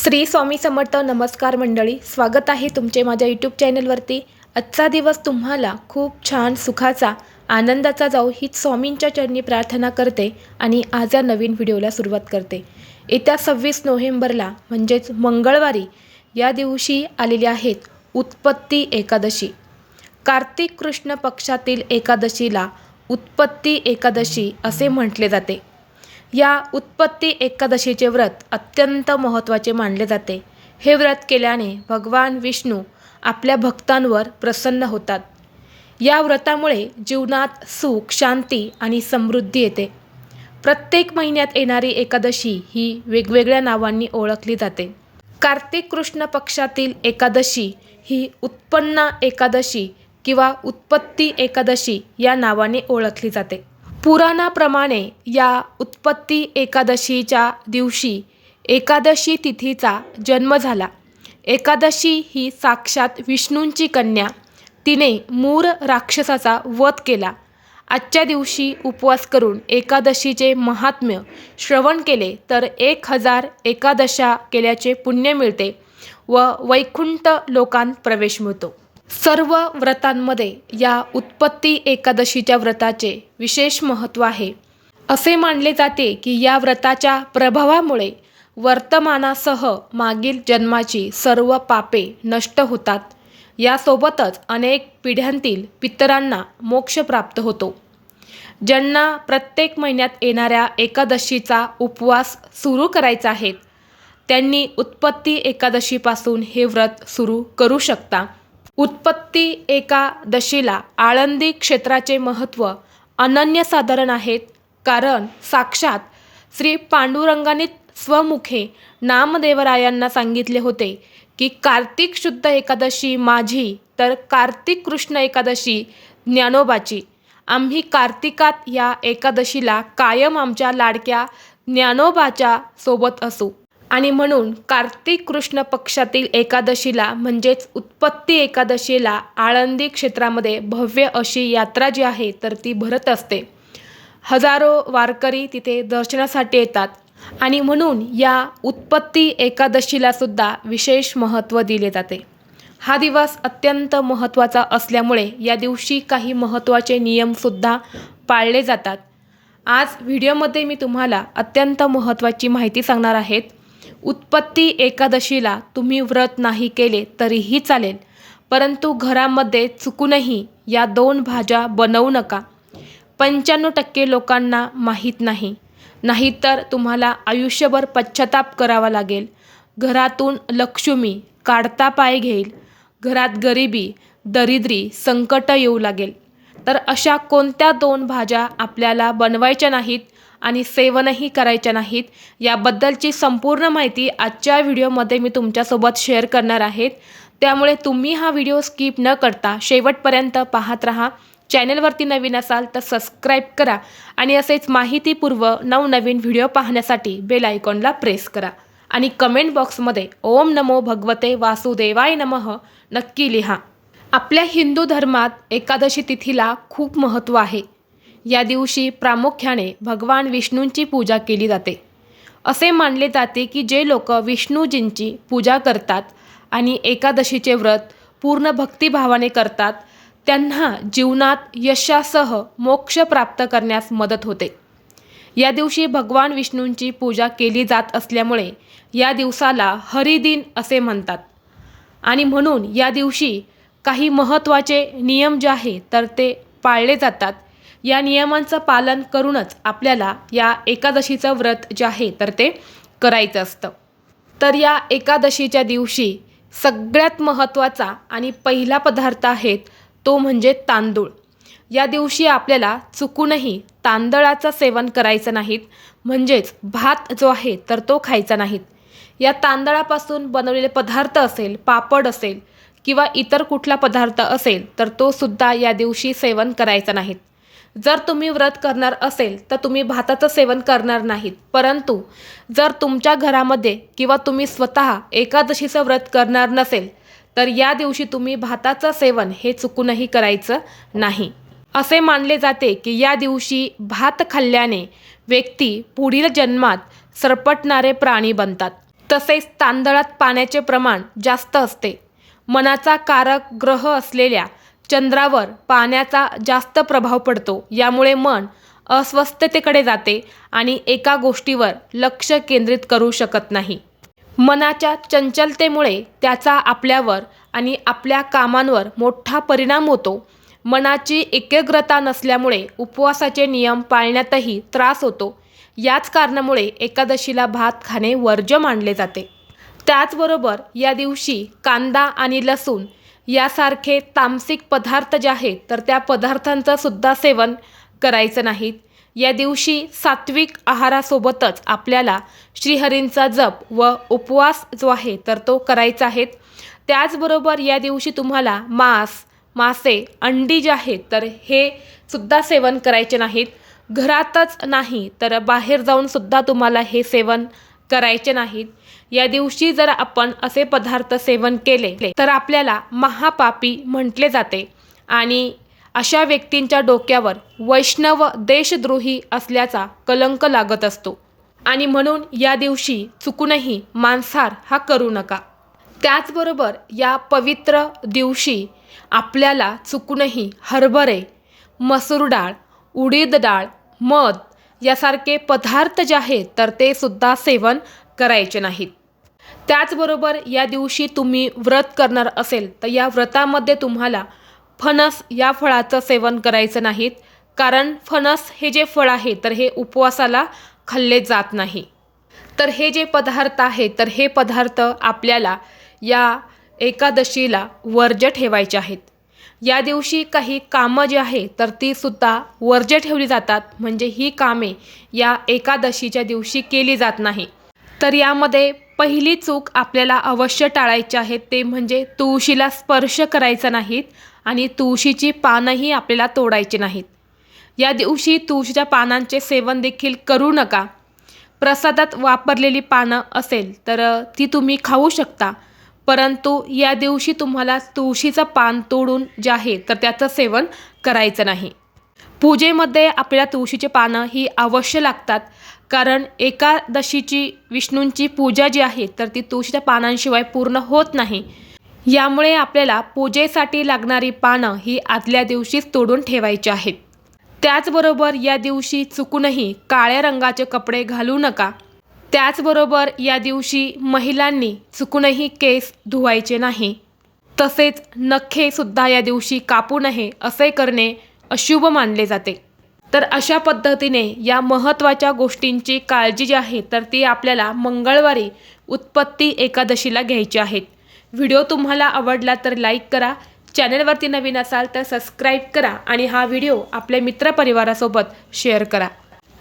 श्री स्वामी समर्थ नमस्कार मंडळी स्वागत आहे तुमचे माझ्या यूट्यूब चॅनलवरती आजचा दिवस तुम्हाला खूप छान सुखाचा आनंदाचा जाऊ हीच स्वामींच्या चरणी प्रार्थना करते आणि आज या नवीन व्हिडिओला सुरुवात करते. येत्या सव्वीस नोव्हेंबरला म्हणजेच मंगळवारी या दिवशी आलेली आहेत उत्पत्ती एकादशी. कार्तिक कृष्ण पक्षातील एकादशीला उत्पत्ती एकादशी असे म्हटले जाते. या उत्पत्ती एकादशीचे व्रत अत्यंत महत्त्वाचे मानले जाते. हे व्रत केल्याने भगवान विष्णू आपल्या भक्तांवर प्रसन्न होतात. या व्रतामुळे जीवनात सुख शांती आणि समृद्धी येते. प्रत्येक महिन्यात येणारी एकादशी ही वेगवेगळ्या नावांनी ओळखली जाते. कार्तिक कृष्ण पक्षातील एकादशी ही उत्पन्न एकादशी किंवा उत्पत्ती एकादशी या नावाने ओळखली जाते. पुराणाप्रमाणे या उत्पत्ती एकादशीच्या दिवशी एकादशी तिथीचा जन्म झाला. एकादशी ही साक्षात विष्णूंची कन्या तिने मूर राक्षसाचा वध केला. आजच्या दिवशी उपवास करून एकादशीचे महात्म्य श्रवण केले तर एक हजार एकादशा केल्याचे पुण्य मिळते व वैकुंठ लोकांत प्रवेश मिळतो. सर्व व्रतांमध्ये या उत्पत्ती एकादशीच्या व्रताचे विशेष महत्त्व आहे. असे मानले जाते की या व्रताच्या प्रभावामुळे वर्तमानासह मागील जन्माची सर्व पापे नष्ट होतात. यासोबतच अनेक पिढ्यांतील पितरांना मोक्ष प्राप्त होतो. ज्यांना प्रत्येक महिन्यात येणाऱ्या एकादशीचा उपवास सुरू करायचा आहे त्यांनी उत्पत्ती एकादशीपासून हे व्रत सुरू करू शकता. उत्पत्ती एकादशीला आळंदी क्षेत्राचे महत्त्व अनन्यसाधारण आहेत कारण साक्षात श्री पांडुरंगाने स्वमुखे नामदेवरायांना सांगितले होते की कार्तिक शुद्ध एकादशी माझी तर कार्तिक कृष्ण एकादशी ज्ञानोबाची. आम्ही कार्तिकात या एकादशीला कायम आमच्या लाडक्या ज्ञानोबाच्या सोबत असू. आणि म्हणून कार्तिक कृष्ण पक्षातील एकादशीला म्हणजेच उत्पत्ती एकादशीला आळंदी क्षेत्रामध्ये भव्य अशी यात्रा जी आहे तर ती भरत असते. हजारो वारकरी तिथे दर्शनासाठी येतात आणि म्हणून या उत्पत्ती एकादशीला सुद्धा विशेष महत्त्व दिले जाते. हा दिवस अत्यंत महत्त्वाचा असल्यामुळे या दिवशी काही महत्त्वाचे नियमसुद्धा पाळले जातात. आज व्हिडिओमध्ये मी तुम्हाला अत्यंत महत्त्वाची माहिती सांगणार आहेत. उत्पत्ती एकादशीला तुम्ही व्रत नाही केले तरीही चालेल. परंतु घरामध्ये चुकूनही या दोन भाज्या बनवू नका. पंच्याण्णव टक्के लोकांना माहीत नाही. नाहीतर तुम्हाला आयुष्यभर पश्चाताप करावा लागेल. घरातून लक्ष्मी काढता पाय घेईल. घरात गरिबी दरिद्री संकट येऊ लागेल. तर अशा कोणत्या दोन भाज्या आपल्याला बनवायच्या नाहीत? आणि सेवनही करायच्या नाहीत. याबद्दलची संपूर्ण माहिती आजच्या व्हिडिओमध्ये मी तुमच्यासोबत शेअर करणार आहेत. त्यामुळे तुम्ही हा व्हिडिओ स्किप न करता शेवटपर्यंत पाहत राहा. चॅनलवरती नवीन असाल तर सबस्क्राईब करा आणि असेच माहितीपूर्व नवनवीन व्हिडिओ पाहण्यासाठी बेल आयकॉनला प्रेस करा. आणि कमेंट बॉक्समध्ये ओम नमो भगवते वासुदेवाय नमः नक्की लिहा. आपल्या हिंदू धर्मात एकादशी तिथीला खूप महत्त्व आहे. या दिवशी प्रामुख्याने भगवान विष्णूंची पूजा केली जाते. असे मानले जाते की जे लोक विष्णूजींची पूजा करतात आणि एकादशीचे व्रत पूर्ण भक्तिभावाने करतात त्यांना जीवनात यशासह मोक्ष प्राप्त करण्यास मदत होते. या दिवशी भगवान विष्णूंची पूजा केली जात असल्यामुळे या दिवसाला हरिदिन असे म्हणतात. आणि म्हणून या दिवशी काही महत्त्वाचे नियम जे आहे तर ते पाळले जातात. या नियमांचं पालन करूनच आपल्याला या एकादशीचं व्रत जे आहे तर ते करायचं असतं. तर या एकादशीच्या दिवशी सगळ्यात महत्त्वाचा आणि पहिला पदार्थ आहेत तो म्हणजे तांदूळ. या दिवशी आपल्याला चुकूनही तांदळाचं सेवन करायचं नाहीत म्हणजेच भात जो आहे तर तो खायचा नाहीत. या तांदळापासून बनवलेले पदार्थ असेल पापड असेल किंवा इतर कुठला पदार्थ असेल तर तो सुद्धा या दिवशी सेवन करायचा नाहीत. जर तुम्ही व्रत करणार असेल तर तुम्ही भाताचं सेवन करणार नाहीत. परंतु जर तुमच्या घरामध्ये किंवा तुम्ही स्वतः एकादशीचं व्रत करणार नसेल तर या दिवशी तुम्ही भाताचं सेवन हे चुकूनही करायचं नाही. असे मानले जाते की या दिवशी भात खाल्ल्याने व्यक्ती पुढील जन्मात सरपटणारे प्राणी बनतात. तसेच तांदळात पाण्याचे प्रमाण जास्त असते. मनाचा कारक ग्रह असलेल्या चंद्रावर पाण्याचा जास्त प्रभाव पडतो. यामुळे मन अस्वस्थतेकडे जाते आणि एका गोष्टीवर लक्ष केंद्रित करू शकत नाही. मनाच्या चंचलतेमुळे त्याचा आपल्यावर आणि आपल्या कामांवर मोठा परिणाम होतो. मनाची एकाग्रता नसल्यामुळे उपवासाचे नियम पाळण्यातही त्रास होतो. याच कारणामुळे एकादशीला भात खाणे वर्ज्य मानले जाते. त्याचबरोबर या दिवशी कांदा आणि लसूण यासारखे तामसिक पदार्थ जे आहेत तर त्या पदार्थांचं सुद्धा सेवन करायचं नाहीत. या दिवशी सात्विक आहारासोबतच आपल्याला श्रीहरींचा जप व उपवास जो आहे तर तो करायचा आहे. त्याचबरोबर या दिवशी तुम्हाला मांस मासे अंडी जे आहेत तर हे सुद्धा सेवन करायचे नाहीत. घरातच नाही तर बाहेर जाऊन सुद्धा तुम्हाला हे सेवन करायचे नाहीत. या दिवशी जर आपण असे पदार्थ सेवन केले तर आपल्याला महापापी म्हटले जाते. आणि अशा व्यक्तींच्या डोक्यावर वैष्णव देशद्रोही असल्याचा कलंक लागत असतो. आणि म्हणून या दिवशी चुकूनही मांसाहार हा करू नका. त्याचबरोबर या पवित्र दिवशी आपल्याला चुकूनही हरभरे मसूर डाळ उडीद डाळ मध यासारखे पदार्थ जे आहेत तर ते सुद्धा सेवन करायचे नाहीत. त्याचबरोबर या दिवशी तुम्ही व्रत करणार असेल तर या व्रतामध्ये तुम्हाला फणस या फळाचं सेवन करायचं नाहीत कारण फणस हे जे फळ आहे तर हे उपवासाला खाल्ले जात नाही. तर हे जे पदार्थ आहेत तर हे पदार्थ आपल्याला या एकादशीला वर्ज्य ठेवायचे आहेत. या दिवशी काही कामं जी आहे तर ती सुद्धा वर्ज्य ठेवली जातात. म्हणजे ही कामे या एकादशीच्या दिवशी केली जात नाही. तर यामध्ये पहिली चूक आपल्याला अवश्य टाळायची आहे ते म्हणजे तुळशीला स्पर्श करायचा नाहीत आणि तुळशीची पानंही आपल्याला तोडायची नाहीत. या दिवशी तुळशीच्या पानांचे सेवन देखील करू नका. प्रसादात वापरलेली पानं असेल तर ती तुम्ही खाऊ शकता. परंतु या दिवशी तुम्हाला तुळशीचं पान तोडून जे आहे तर त्याचं सेवन करायचं नाही. पूजेमध्ये आपल्याला तुळशीचे पानं ही अवश्य लागतात कारण एकादशीची विष्णूंची पूजा जी आहे तर ती तुळशीच्या पानांशिवाय पूर्ण होत नाही. यामुळे आपल्याला पूजेसाठी लागणारी पानं ही आदल्या दिवशीच तोडून ठेवायची आहेत. त्याचबरोबर या दिवशी चुकूनही काळ्या रंगाचे कपडे घालू नका. त्याचबरोबर या दिवशी महिलांनी चुकूनही केस धुवायचे नाही. तसेच नखेसुद्धा या दिवशी कापू नये असे करणे अशुभ मानले जाते. तर अशा पद्धतीने या महत्त्वाच्या गोष्टींची काळजी जी आहे तर ती आपल्याला मंगळवारी उत्पत्ती एकादशीला घ्यायची आहेत व्हिडिओ तुम्हाला आवडला तर लाईक करा चॅनलवरती नवीन असाल तर सबस्क्राईब करा आणि हा व्हिडिओ आपल्या मित्रपरिवारासोबत शेअर करा.